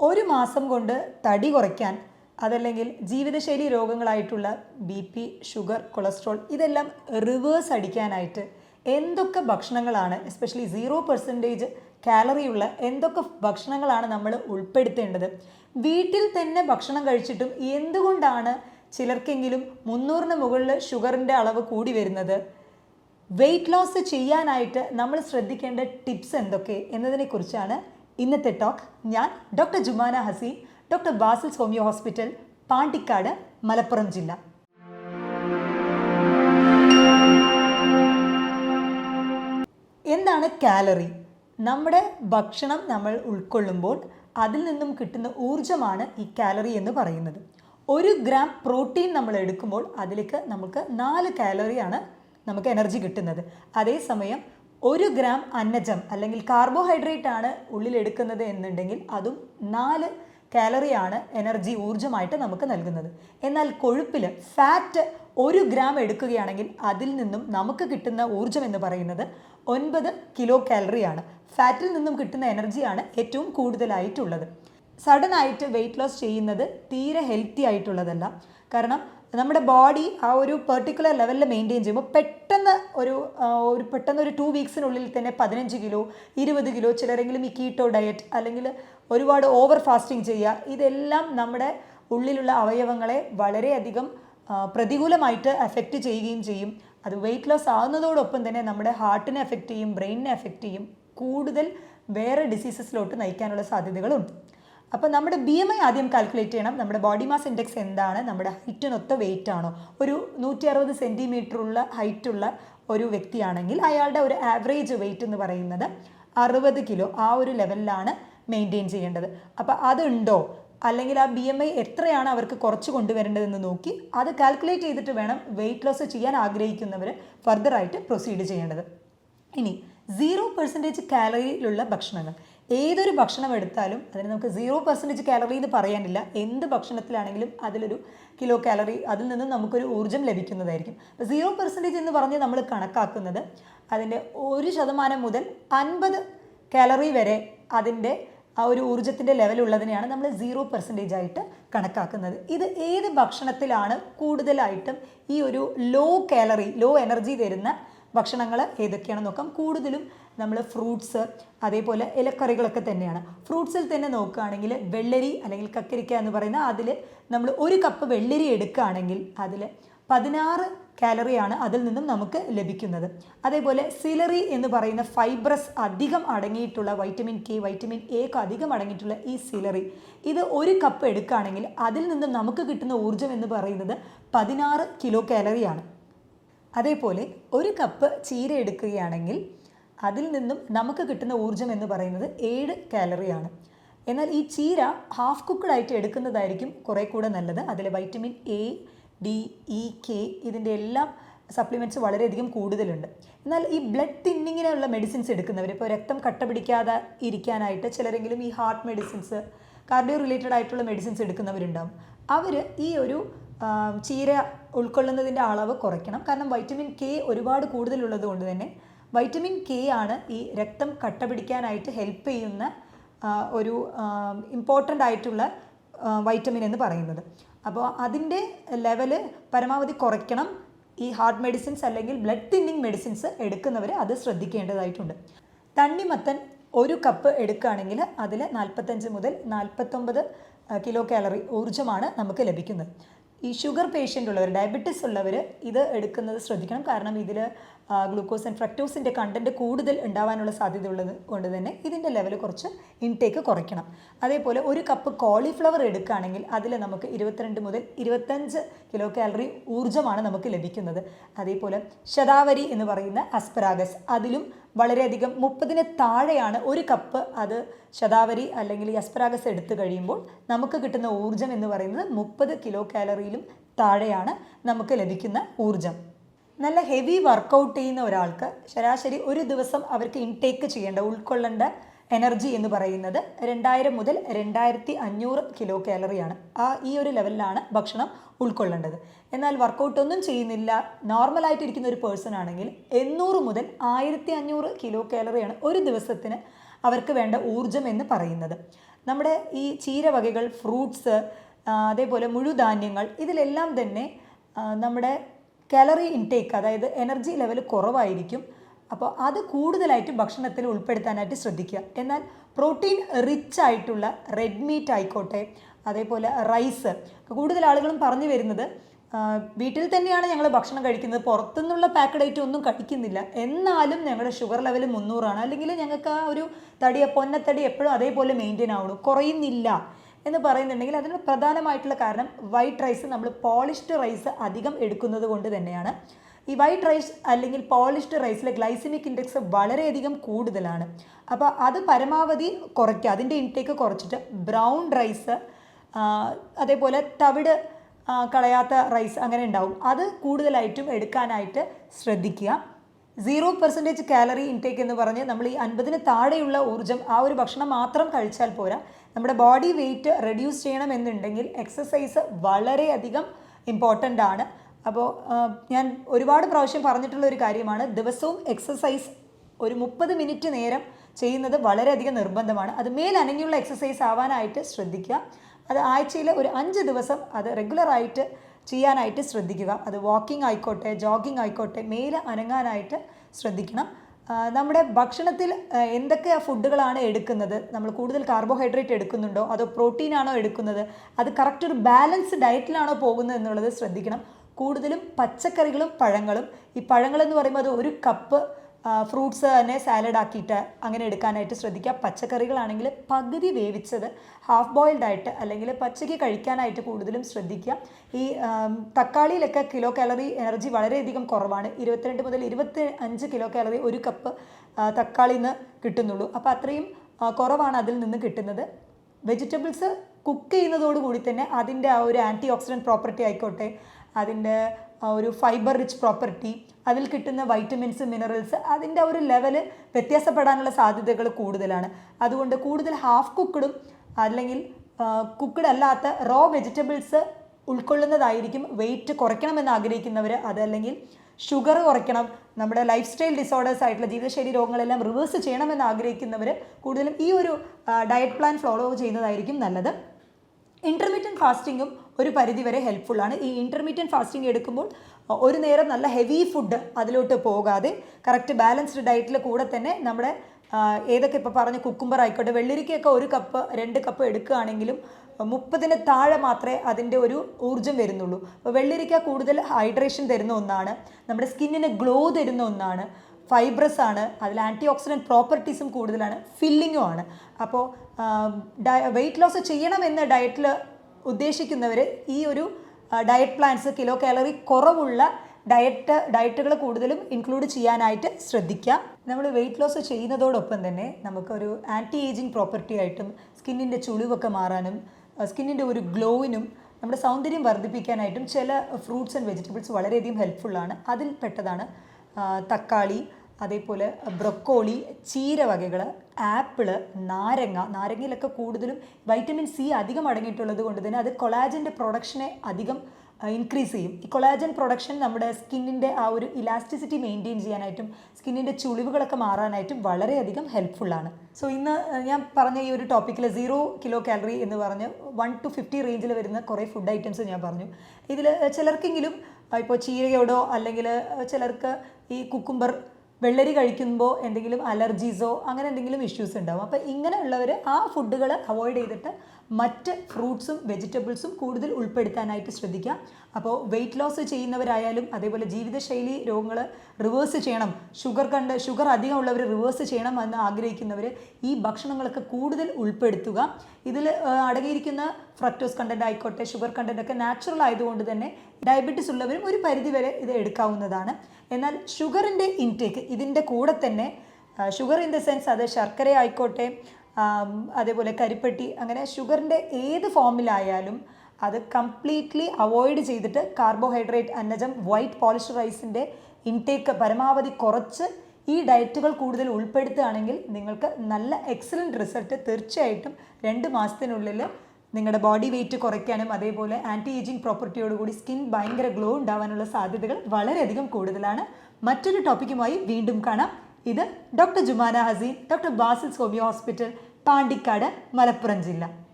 ഒരു മാസം കൊണ്ട് തടി കുറയ്ക്കാൻ അതല്ലെങ്കിൽ ജീവിതശൈലി രോഗങ്ങളായിട്ടുള്ള ബി പി ഷുഗർ കൊളസ്ട്രോൾ ഇതെല്ലാം റിവേഴ്സ് അടിക്കാനായിട്ട് എന്തൊക്കെ ഭക്ഷണങ്ങളാണ് എസ്പെഷ്യലി സീറോ പെർസെന്റേജ് കാലറിയുള്ള എന്തൊക്കെ ഭക്ഷണങ്ങളാണ് നമ്മൾ ഉൾപ്പെടുത്തേണ്ടത്? വീട്ടിൽ തന്നെ ഭക്ഷണം കഴിച്ചിട്ടും എന്തുകൊണ്ടാണ് ചിലർക്കെങ്കിലും മുന്നൂറിന് മുകളിൽ ഷുഗറിന്റെ അളവ് കൂടി വരുന്നത്? വെയിറ്റ് ലോസ് ചെയ്യാനായിട്ട് നമ്മൾ ശ്രദ്ധിക്കേണ്ട ടിപ്സ് എന്തൊക്കെ എന്നതിനെക്കുറിച്ചാണ് ഇന്നത്തെ ടോക്ക് ഞാൻ doctor Jumana Haseen doctor Basil's homeo hospital Pandikkad Malappuram ജില്ല. എന്താണ് കാലറി? നമ്മുടെ ഭക്ഷണം നമ്മൾ ഉൾക്കൊള്ളുമ്പോൾ അതിൽ നിന്നും കിട്ടുന്ന ഊർജമാണ് ഈ കാലറി എന്ന് പറയുന്നത്. ഒരു ഗ്രാം പ്രോട്ടീൻ നമ്മൾ എടുക്കുമ്പോൾ അതിലേക്ക് നമുക്ക് നാല് കാലറിയാണ് നമുക്ക് എനർജി കിട്ടുന്നത്. അതേസമയം ഒരു ഗ്രാം അന്നജം അല്ലെങ്കിൽ കാർബോഹൈഡ്രേറ്റ് ആണ് ഉള്ളിൽ എടുക്കുന്നത് എന്നുണ്ടെങ്കിൽ അതും നാല് കാലറിയാണ് എനർജി ഊർജമായിട്ട് നമുക്ക് നൽകുന്നത്. എന്നാൽ കൊഴുപ്പിൽ ഫാറ്റ് ഒരു ഗ്രാം എടുക്കുകയാണെങ്കിൽ അതിൽ നിന്നും നമുക്ക് കിട്ടുന്ന ഊർജം എന്ന് പറയുന്നത് ഒൻപത് കിലോ കാലറിയാണ് ഫാറ്റിൽ നിന്നും കിട്ടുന്ന എനർജിയാണ് ഏറ്റവും കൂടുതലായിട്ടുള്ളത്. സഡൻ ആയിട്ട് വെയിറ്റ് ലോസ് ചെയ്യുന്നത് തീരെ ഹെൽത്തി ആയിട്ടുള്ളതല്ല. കാരണം നമ്മുടെ ബോഡി ആ ഒരു പെർട്ടിക്കുലർ ലെവലിൽ മെയിന്റെയിൻ ചെയ്യുമ്പോൾ പെട്ടെന്ന് ഒരു ഒരു പെട്ടെന്ന് ഒരു ടു വീക്സിനുള്ളിൽ തന്നെ പതിനഞ്ച് കിലോ ഇരുപത് കിലോ ചിലരെങ്കിലും ഈ കീറ്റോ ഡയറ്റ് അല്ലെങ്കിൽ ഒരുപാട് ഓവർ ഫാസ്റ്റിംഗ് ചെയ്യുക ഇതെല്ലാം നമ്മുടെ ഉള്ളിലുള്ള അവയവങ്ങളെ വളരെയധികം പ്രതികൂലമായിട്ട് എഫക്റ്റ് ചെയ്യുകയും ചെയ്യും. അത് വെയിറ്റ് ലോസ് ആകുന്നതോടൊപ്പം തന്നെ നമ്മുടെ ഹാർട്ടിനെ എഫക്റ്റ് ചെയ്യും ബ്രെയിനിനെ എഫക്റ്റ് ചെയ്യും. കൂടുതൽ വേറെ ഡിസീസസിലോട്ട് നയിക്കാനുള്ള സാധ്യതകളുണ്ട്. അപ്പോൾ നമ്മുടെ ബി എം ഐ ആദ്യം കാൽക്കുലേറ്റ് ചെയ്യണം. നമ്മുടെ ബോഡി മാസ് ഇൻഡെക്സ് എന്താണ്? നമ്മുടെ ഹൈറ്റിനൊത്ത വെയിറ്റ് ആണോ? ഒരു നൂറ്റി അറുപത് സെന്റിമീറ്റർ ഉള്ള ഹൈറ്റ് ഉള്ള ഒരു വ്യക്തിയാണെങ്കിൽ അയാളുടെ ഒരു ആവറേജ് വെയിറ്റ് എന്ന് പറയുന്നത് അറുപത് കിലോ ആ ഒരു ലെവലിലാണ് മെയിന്റെയിൻ ചെയ്യേണ്ടത്. അപ്പോൾ അതുണ്ടോ? അല്ലെങ്കിൽ ആ ബി എം ഐ എത്രയാണ് അവർക്ക് കുറച്ച് കൊണ്ടുവരേണ്ടതെന്ന് നോക്കി അത് കാൽക്കുലേറ്റ് ചെയ്തിട്ട് വേണം വെയിറ്റ് ലോസ് ചെയ്യാൻ ആഗ്രഹിക്കുന്നവർ ഫർദറായിട്ട് പ്രൊസീഡ് ചെയ്യേണ്ടത്. ഇനി സീറോ പെർസെന്റേജ് കാലറിയിലുള്ള ഭക്ഷണങ്ങൾ. ഏതൊരു ഭക്ഷണം എടുത്താലും അതിന് നമുക്ക് സീറോ പെർസെന്റേജ് കാലറി എന്ന് പറയാനില്ല. എന്ത് ഭക്ഷണത്തിലാണെങ്കിലും അതിലൊരു കിലോ കാലറി അതിൽ നിന്ന് നമുക്കൊരു ഊർജം ലഭിക്കുന്നതായിരിക്കും. അപ്പോൾ സീറോ പെർസെന്റേജ് എന്ന് പറഞ്ഞ് നമ്മൾ കണക്കാക്കുന്നത് അതിന്റെ ഒരു ശതമാനം മുതൽ അൻപത് കാലറി വരെ അതിന്റെ ആ ഒരു ഊർജത്തിന്റെ ലെവൽ ഉള്ളതിനെയാണ് നമ്മൾ സീറോ പെർസെന്റേജ് ആയിട്ട് കണക്കാക്കുന്നത്. ഇത് ഏത് ഭക്ഷണത്തിലാണ് കൂടുതലായിട്ടും ഈ ഒരു ലോ കാലറി ലോ എനർജി തരുന്ന ഭക്ഷണങ്ങൾ ഏതൊക്കെയാണെന്ന് നോക്കാം. കൂടുതലും നമ്മൾ ഫ്രൂട്ട്സ് അതേപോലെ ഇലക്കറികളൊക്കെ തന്നെയാണ്. ഫ്രൂട്ട്സിൽ തന്നെ നോക്കുകയാണെങ്കിൽ വെള്ളരി അല്ലെങ്കിൽ കക്കരിക്ക എന്ന് പറയുന്ന അതിൽ നമ്മൾ ഒരു കപ്പ് വെള്ളരി എടുക്കുകയാണെങ്കിൽ അതിൽ പതിനാറ് കാലറിയാണ് അതിൽ നിന്നും നമുക്ക് ലഭിക്കുന്നത്. അതേപോലെ സിലറി എന്ന് പറയുന്ന ഫൈബ്രസ് അധികം അടങ്ങിയിട്ടുള്ള വൈറ്റമിൻ കെ വൈറ്റമിൻ എ ഒക്കെ അധികം അടങ്ങിയിട്ടുള്ള ഈ സിലറി ഇത് ഒരു കപ്പ് എടുക്കുകയാണെങ്കിൽ അതിൽ നിന്നും നമുക്ക് കിട്ടുന്ന ഊർജം എന്ന് പറയുന്നത് പതിനാറ് കിലോ കാലറിയാണ് അതേപോലെ ഒരു കപ്പ് ചീര എടുക്കുകയാണെങ്കിൽ അതിൽ നിന്നും നമുക്ക് കിട്ടുന്ന ഊർജം എന്ന് പറയുന്നത് ഏഴ് കാലറിയാണ് എന്നാൽ ഈ ചീര ഹാഫ് കുക്കഡായിട്ട് എടുക്കുന്നതായിരിക്കും കുറേ കൂടെ നല്ലത്. അതിൽ vitamin A D E K ഇതിന്റെ എല്ലാം സപ്ലിമെന്റ്സ് വളരെയധികം കൂടുതലുണ്ട്. എന്നാൽ ഈ ബ്ലഡ് തിന്നിങ്ങിനുള്ള മെഡിസിൻസ് എടുക്കുന്നവർ ഇപ്പോൾ രക്തം കട്ട പിടിക്കാതെ ഇരിക്കാനായിട്ട് ചിലരെങ്കിലും ഈ ഹാർട്ട് മെഡിസിൻസ് കാർഡിയോ റിലേറ്റഡ് ആയിട്ടുള്ള മെഡിസിൻസ് എടുക്കുന്നവരുണ്ടാവും. അവർ ഈ ഒരു ചീര ഉൾക്കൊള്ളുന്നതിന്റെ അളവ് കുറയ്ക്കണം. കാരണം വൈറ്റമിൻ കെ ഒരുപാട് കൂടുതലുള്ളത് കൊണ്ട് തന്നെ വൈറ്റമിൻ കെ ആണ് ഈ രക്തം കട്ട പിടിക്കാനായിട്ട് ഹെൽപ്പ് ചെയ്യുന്ന ഒരു ഇമ്പോർട്ടന്റ് ആയിട്ടുള്ള വൈറ്റമിൻ എന്ന് പറയുന്നത്. അപ്പോൾ അതിന്റെ ലെവൽ പരമാവധി കുറയ്ക്കണം. ഈ ഹാർട്ട് മെഡിസിൻസ് അല്ലെങ്കിൽ ബ്ലഡ് തിന്നിങ് മെഡിസിൻസ് എടുക്കുന്നവർ അത് ശ്രദ്ധിക്കേണ്ടതായിട്ടുണ്ട്. തണ്ണിമത്തൻ ഒരു കപ്പ് എടുക്കുകയാണെങ്കിൽ അതിൽ നാൽപ്പത്തഞ്ച് മുതൽ നാൽപ്പത്തൊമ്പത് കിലോ കാലറി ഊർജമാണ് നമുക്ക് ലഭിക്കുന്നത്. ഈ ഷുഗർ പേഷ്യന്റ് ഉള്ളവർ ഡയബറ്റിസ് ഉള്ളവർ ഇത് എടുക്കുന്നത് ശ്രദ്ധിക്കണം. കാരണം ഇതിൽ ഗ്ലൂക്കോസ് ആൻഡ് ഫ്രക്ടോസിന്റെ കണ്ടന്റ് കൂടുതൽ ഉണ്ടാവാനുള്ള സാധ്യത ഉള്ളത് കൊണ്ട് തന്നെ ഇതിന്റെ ലെവൽ കുറച്ച് ഇൻടേക്ക് കുറയ്ക്കണം. അതേപോലെ ഒരു കപ്പ് കോളിഫ്ലവർ എടുക്കുകയാണെങ്കിൽ അതിൽ നമുക്ക് ഇരുപത്തിരണ്ട് മുതൽ ഇരുപത്തഞ്ച് കിലോ കാലറി ഊർജമാണ് നമുക്ക് ലഭിക്കുന്നത്. അതേപോലെ ശതാവരി എന്ന് പറയുന്ന അസ്പരാഗസ് അതിലും വളരെയധികം മുപ്പതിന് താഴെയാണ് ഒരു കപ്പ് അത് ശതാവരി അല്ലെങ്കിൽ അസ്പരാഗസ് എടുത്തു കഴിയുമ്പോൾ നമുക്ക് കിട്ടുന്ന ഊർജം എന്ന് പറയുന്നത് മുപ്പത് കിലോ കാലറിയിലും താഴെയാണ് നമുക്ക് ലഭിക്കുന്ന ഊർജം. നല്ല ഹെവി വർക്കൗട്ട് ചെയ്യുന്ന ഒരാൾക്ക് ശരാശരി ഒരു ദിവസം അവർക്ക് ഇൻടേക്ക് ചെയ്യേണ്ട ഉൾക്കൊള്ളേണ്ട എനർജി എന്ന് പറയുന്നത് രണ്ടായിരം മുതൽ രണ്ടായിരത്തി അഞ്ഞൂറ് കിലോ കാലറിയാണ് ആ ഈ ഒരു ലെവലിലാണ് ഭക്ഷണം ഉൾക്കൊള്ളേണ്ടത്. എന്നാൽ വർക്കൗട്ട് ഒന്നും ചെയ്യുന്നില്ല നോർമലായിട്ട് ഇരിക്കുന്ന ഒരു പേഴ്സൺ ആണെങ്കിൽ എണ്ണൂറ് മുതൽ ആയിരത്തി അഞ്ഞൂറ് കിലോ കാലറിയാണ് ഒരു ദിവസത്തിന് അവർക്ക് വേണ്ട ഊർജം എന്ന് പറയുന്നത്. നമ്മുടെ ഈ ചീരവകകൾ ഫ്രൂട്ട്സ് അതേപോലെ മുഴുധാന്യങ്ങൾ ഇതിലെല്ലാം തന്നെ നമ്മുടെ കാലറി ഇൻടേക്ക് അതായത് എനർജി ലെവൽ കുറവായിരിക്കും. അപ്പോൾ അത് കൂടുതലായിട്ട് ഭക്ഷണത്തിൽ ഉൾപ്പെടുത്താനായിട്ട് ശ്രദ്ധിക്കുക. എന്നാൽ പ്രോട്ടീൻ റിച്ച് ആയിട്ടുള്ള റെഡ് മീറ്റ് ആയിക്കോട്ടെ അതേപോലെ റൈസ് കൂടുതൽ ആളുകളും പറഞ്ഞു വരുന്നത് വീട്ടിൽ തന്നെയാണ് ഞങ്ങൾ ഭക്ഷണം കഴിക്കുന്നത്. പുറത്തുനിന്നുള്ള പാക്കഡ് ഐറ്റം ഒന്നും കഴിക്കുന്നില്ല. എന്നാലും ഞങ്ങളുടെ ഷുഗർ ലെവൽ മുന്നൂറാണ്. അല്ലെങ്കിൽ ഞങ്ങൾക്ക് ആ ഒരു തടി പൊന്നത്തടി എപ്പോഴും അതേപോലെ മെയിന്റെയിൻ ആവുള്ളൂ കുറയുന്നില്ല. എന്ന് പറയുന്നുണ്ടെങ്കിൽ അതിന് പ്രധാനമായിട്ടുള്ള കാരണം വൈറ്റ് റൈസ് നമ്മൾ പോളിഷ്ഡ് റൈസ് അധികം എടുക്കുന്നത് കൊണ്ട് തന്നെയാണ്. ഈ വൈറ്റ് റൈസ് അല്ലെങ്കിൽ പോളിഷ്ഡ് റൈസിലെ ഗ്ലൈസിമിക് ഇൻഡെക്സ് വളരെയധികം കൂടുതലാണ്. അപ്പോൾ അത് പരമാവധി കുറയ്ക്കുക. അതിന്റെ ഇൻടേക്ക് കുറച്ചിട്ട് ബ്രൗൺ റൈസ് അതേപോലെ തവിട് കളയാത്ത റൈസ് അങ്ങനെ ഉണ്ടാവും. അത് കൂടുതലായിട്ടും എടുക്കാനായിട്ട് ശ്രദ്ധിക്കുക. സീറോ പെർസെന്റേജ് കാലറി ഇൻടേക്ക് എന്ന് പറഞ്ഞ് നമ്മൾ ഈ അൻപതിന് താഴെയുള്ള ഊർജം ആ ഒരു ഭക്ഷണം മാത്രം കഴിച്ചാൽ പോരാ. നമ്മുടെ ബോഡി വെയിറ്റ് റെഡ്യൂസ് ചെയ്യണം എന്നുണ്ടെങ്കിൽ എക്സസൈസ് വളരെയധികം ഇമ്പോർട്ടന്റ് ആണ്. അപ്പോൾ ഞാൻ ഒരുപാട് പ്രാവശ്യം പറഞ്ഞിട്ടുള്ള ഒരു കാര്യമാണ്. ദിവസവും എക്സസൈസ് ഒരു മുപ്പത് മിനിറ്റ് നേരം ചെയ്യുന്നത് വളരെയധികം നിർബന്ധമാണ്. അത് മേലനങ്ങിയുള്ള എക്സസൈസ് ആവാനായിട്ട് ശ്രദ്ധിക്കുക. അത് ആഴ്ചയിൽ ഒരു അഞ്ച് ദിവസം അത് റെഗുലറായിട്ട് ചെയ്യാനായിട്ട് ശ്രദ്ധിക്കുക. അത് വാക്കിംഗ് ആയിക്കോട്ടെ ജോഗിങ് ആയിക്കോട്ടെ മേൽ അനങ്ങാനായിട്ട് ശ്രദ്ധിക്കണം. നമ്മുടെ ഭക്ഷണത്തിൽ എന്തൊക്കെ ഫുഡുകളാണ് എടുക്കുന്നത്? നമ്മൾ കൂടുതൽ കാർബോഹൈഡ്രേറ്റ് എടുക്കുന്നുണ്ടോ? അതോ പ്രോട്ടീനാണോ എടുക്കുന്നത്? അത് കറക്റ്റ് ഒരു ബാലൻസ് ഡയറ്റിലാണോ പോകുന്നത് എന്നുള്ളത് ശ്രദ്ധിക്കണം. കൂടുതലും പച്ചക്കറികളും പഴങ്ങളും. ഈ പഴങ്ങളെന്ന് പറയുമ്പോൾ അത് ഒരു കപ്പ് ഫ്രൂട്ട്സ് തന്നെ സാലഡ് ആക്കിയിട്ട് അങ്ങനെ എടുക്കാനായിട്ട് ശ്രദ്ധിക്കുക. പച്ചക്കറികളാണെങ്കിൽ പകുതി വേവിച്ചത് ഹാഫ് ബോയിൽഡ് ആയിട്ട് അല്ലെങ്കിൽ പച്ചയ്ക്ക് കഴിക്കാനായിട്ട് കൂടുതലും ശ്രദ്ധിക്കുക. ഈ തക്കാളിയിലൊക്കെ കിലോ കാലറി എനർജി വളരെയധികം കുറവാണ്. ഇരുപത്തിരണ്ട് മുതൽ ഇരുപത്തി അഞ്ച് കിലോ കാലറി ഒരു കപ്പ് തക്കാളിയിൽ നിന്ന് കിട്ടുന്നുള്ളൂ. അപ്പോൾ അത്രയും കുറവാണ് അതിൽ നിന്ന് കിട്ടുന്നത്. വെജിറ്റബിൾസ് കുക്ക് ചെയ്യുന്നതോടുകൂടി തന്നെ അതിന്റെ ആ ഒരു ആന്റി ഓക്സിഡന്റ് പ്രോപ്പർട്ടി ആയിക്കോട്ടെ അതിന്റെ ഒരു ഫൈബർ റിച്ച് പ്രോപ്പർട്ടി അതിൽ കിട്ടുന്ന വൈറ്റമിൻസ് മിനറൽസ് അതിന്റെ ഒരു ലെവൽ വ്യത്യാസപ്പെടാനുള്ള സാധ്യതകൾ കൂടുതലാണ്. അതുകൊണ്ട് കൂടുതൽ ഹാഫ് കുക്ക്ഡും അല്ലെങ്കിൽ കുക്ക്ഡ് അല്ലാത്ത റോ വെജിറ്റബിൾസ് ഉൾക്കൊള്ളുന്നതായിരിക്കും വെയിറ്റ് കുറയ്ക്കണമെന്ന് ആഗ്രഹിക്കുന്നവർ. അതല്ലെങ്കിൽ ഷുഗർ കുറയ്ക്കണം. നമ്മുടെ ലൈഫ് സ്റ്റൈൽ ഡിസോർഡേഴ്സ് ആയിട്ടുള്ള ജീവിതശൈലി രോഗങ്ങളെല്ലാം റിവേഴ്സ് ചെയ്യണമെന്ന് ആഗ്രഹിക്കുന്നവർ കൂടുതലും ഈ ഒരു ഡയറ്റ് പ്ലാൻ ഫോളോ ചെയ്യുന്നതായിരിക്കും നല്ലത്. ഇന്റർമീഡിയറ്റ് ഫാസ്റ്റിങ്ങും ഒരു പരിധിവരെ ഹെൽപ്ഫുള്ളാണ് ഈ ഇന്റർമീഡിയറ്റ് ഫാസ്റ്റിംഗ് എടുക്കുമ്പോൾ ഒരു നേരം നല്ല ഹെവി ഫുഡ് അതിലോട്ട് പോകാതെ കറക്റ്റ് ബാലൻസ്ഡ് ഡയറ്റിൽ കൂടെ തന്നെ നമ്മുടെ ഏതൊക്കെ ഇപ്പോൾ പറഞ്ഞ കുക്കുംബർ ആയിക്കോട്ടെ വെള്ളരിക്കയൊക്കെ ഒരു കപ്പ് രണ്ട് കപ്പ് എടുക്കുകയാണെങ്കിലും മുപ്പതിന് താഴെ മാത്രമേ അതിന്റെ ഒരു ഊർജം വരുന്നുള്ളൂ. അപ്പോൾ വെള്ളരിക്ക കൂടുതൽ ഹൈഡ്രേഷൻ തരുന്ന ഒന്നാണ്. നമ്മുടെ സ്കിന്നിന് ഗ്ലോ തരുന്ന ഒന്നാണ്. ഫൈബ്രസ് ആണ് അതിൽ ആന്റി ഓക്സിഡന്റ് പ്രോപ്പർട്ടീസും കൂടുതലാണ് ഫില്ലിങ്ങും ആണ്. അപ്പോൾ വെയിറ്റ് ലോസ് ചെയ്യണമെന്ന് ഡയറ്റിൽ ഉദ്ദേശിക്കുന്നവർ ഈ ഒരു ഡയറ്റ് പ്ലാൻസ് കിലോ കാലറി കുറവുള്ള ഡയറ്റ് ഡയറ്റുകൾ കൂടുതലും ഇൻക്ലൂഡ് ചെയ്യാനായിട്ട് ശ്രദ്ധിക്കാം നമ്മൾ വെയിറ്റ് ലോസ് ചെയ്യുന്നതോടൊപ്പം തന്നെ നമുക്കൊരു ആന്റി ഏജിങ് പ്രോപ്പർട്ടി ആയിട്ടും സ്കിന്നിന്റെ ചുളിവൊക്കെ മാറാനും സ്കിന്നിന്റെ ഒരു ഗ്ലോവിനും നമ്മുടെ സൗന്ദര്യം വർദ്ധിപ്പിക്കാനായിട്ടും ചില ഫ്രൂട്ട്സ് ആൻഡ് വെജിറ്റബിൾസ് വളരെയധികം ഹെൽപ്ഫുള്ളാണ് അതിൽ പെട്ടതാണ് തക്കാളി അതേപോലെ ബ്രൊക്കോളി ചീരവകകൾ ആപ്പിൾ നാരങ്ങ നാരങ്ങയിലൊക്കെ കൂടുതലും വൈറ്റമിൻ സി അധികം അടങ്ങിയിട്ടുള്ളത് കൊണ്ട് തന്നെ അത് കൊളാജന്റെ പ്രൊഡക്ഷനെ അധികം ഇൻക്രീസ് ചെയ്യും. ഈ കൊളാജൻ പ്രൊഡക്ഷൻ നമ്മുടെ സ്കിന്നിന്റെ ആ ഒരു ഇലാസ്റ്റിസിറ്റി മെയിന്റെയിൻ ചെയ്യാനായിട്ടും സ്കിന്നിന്റെ ചുളിവുകളൊക്കെ മാറാനായിട്ടും വളരെയധികം ഹെൽപ്ഫുള്ളാണ് സോ ഇന്ന് ഞാൻ പറഞ്ഞ ഈ ഒരു ടോപ്പിക്കിൽ സീറോ കിലോ കാലറി എന്ന് പറഞ്ഞ് വൺ ടു ഫിഫ്റ്റി റേഞ്ചിൽ വരുന്ന കുറേ ഫുഡ് ഐറ്റംസ് ഞാൻ പറഞ്ഞു. ഇതിൽ ചിലർക്കെങ്കിലും ഇപ്പോൾ ചീരയോടോ അല്ലെങ്കിൽ ചിലർക്ക് ഈ കുക്കുംബർ വെള്ളരി കഴിക്കുമ്പോൾ എന്തെങ്കിലും അലർജീസോ അങ്ങനെ എന്തെങ്കിലും ഇഷ്യൂസ് ഉണ്ടാവും. അപ്പോൾ ഇങ്ങനെയുള്ളവർ ആ ഫുഡുകൾ അവോയ്ഡ് ചെയ്തിട്ട് മറ്റ് ഫ്രൂട്ട്സും വെജിറ്റബിൾസും കൂടുതൽ ഉൾപ്പെടുത്താനായിട്ട് ശ്രദ്ധിക്കാം അപ്പോൾ വെയിറ്റ് ലോസ് ചെയ്യുന്നവരായാലും അതേപോലെ ജീവിതശൈലി രോഗങ്ങൾ റിവേഴ്സ് ചെയ്യണം. ഷുഗർ കണ്ട് ഷുഗർ അധികം ഉള്ളവർ റിവേഴ്സ് ചെയ്യണം എന്ന് ആഗ്രഹിക്കുന്നവർ ഈ ഭക്ഷണങ്ങളൊക്കെ കൂടുതൽ ഉൾപ്പെടുത്തുക. ഇതിൽ അടങ്ങിയിരിക്കുന്ന ഫ്രക്ടോസ് കണ്ടന്റ് ആയിക്കോട്ടെ ഷുഗർ കണ്ടന്റ് ഒക്കെ നാച്ചുറൽ ആയതുകൊണ്ട് തന്നെ ഡയബറ്റീസ് ഉള്ളവരും ഒരു പരിധി വരെ ഇത് എടുക്കാവുന്നതാണ്. എന്നാൽ ഷുഗറിന്റെ ഇൻടേക്ക് ഇതിന്റെ കൂടെ തന്നെ ഷുഗർ ഇൻ ദ സെൻസ് അത് ശർക്കര ആയിക്കോട്ടെ അതേപോലെ കരിപ്പെട്ടി അങ്ങനെ ഷുഗറിന്റെ ഏത് ഫോമിലായാലും അത് കംപ്ലീറ്റ്ലി അവോയ്ഡ് ചെയ്തിട്ട് കാർബോഹൈഡ്രേറ്റ് അന്നജം വൈറ്റ് പോളിഷ് റൈസിന്റെ ഇൻടേക്ക് പരമാവധി കുറച്ച് ഈ ഡയറ്റുകൾ കൂടുതൽ ഉൾപ്പെടുത്തുകയാണെങ്കിൽ നിങ്ങൾക്ക് നല്ല എക്സലന്റ് റിസൾട്ട് തീർച്ചയായിട്ടും രണ്ട് മാസത്തിനുള്ളിൽ നിങ്ങളുടെ ബോഡി വെയിറ്റ് കുറയ്ക്കാനും അതേപോലെ ആന്റി ഏജിങ് പ്രോപ്പർട്ടിയോടുകൂടി സ്കിൻ ഭയങ്കര ഗ്ലോ ഉണ്ടാവാനുള്ള സാധ്യതകൾ വളരെയധികം കൂടുതലാണ്. മറ്റൊരു ടോപ്പിക്കുമായി വീണ്ടും കാണാം. ഇത് doctor Jumana Haseen doctor Basil's homeo hospital Pandikkad Malappuram ജില്ല.